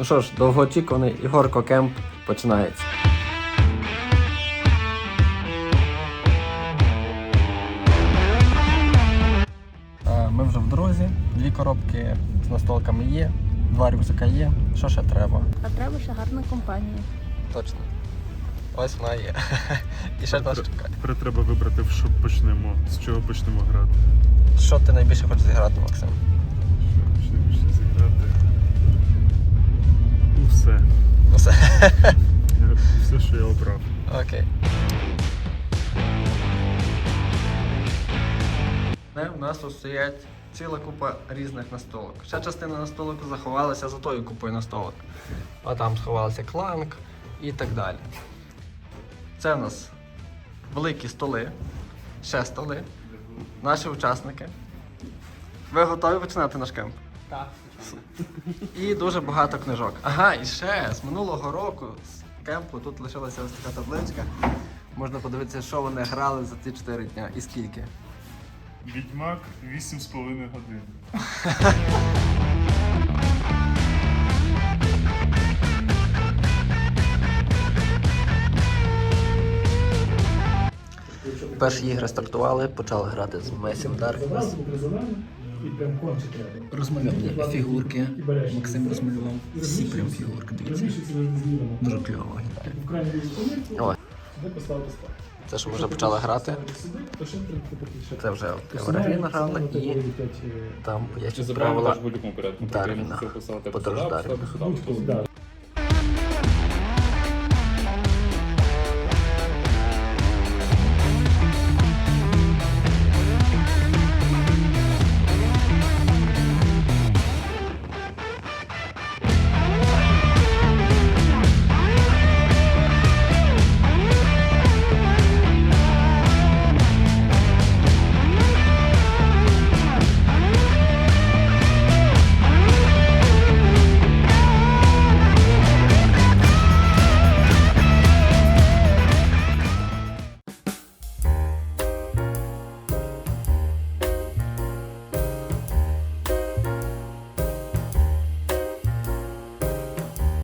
Ну що ж, довгоочікуваний Ігорко Кемп починається. Е, Ми вже в дорозі, дві коробки з настолками є, два рюкзака є. Що ще треба? А треба ще гарна компанія. Точно. Ось вона є. І ще нас чекає. Тепер треба вибрати, в що почнемо, з чого почнемо грати. Що ти найбільше хочеш зіграти, Максим? Що почнемо ще Все. Що я обрав. Окей. В нас тут стоять ціла купа різних настолок. Ще частина настолок заховалася за тою купою настолок. А там сховалися кланк і так далі. Це в нас великі столи, ще столи, наші учасники. Ви готові починати наш кемп? Так. І дуже багато книжок. Ага, і ще з минулого року з кемпу тут лишилася ось така табличка. Можна подивитися, що вони грали за ці 4 дня і скільки. Відьмак 8,5 годин. Перші ігри стартували, почали грати з Месім Darkness. Розмальовані фігурки. Максим розмалював всі прям фігурки. Дивіться. Дуже кльово виглядає. О, це що ми вже почали грати. Це вже Евергрі награли і там я правила? Дарвіна. Подорож Дарвіна.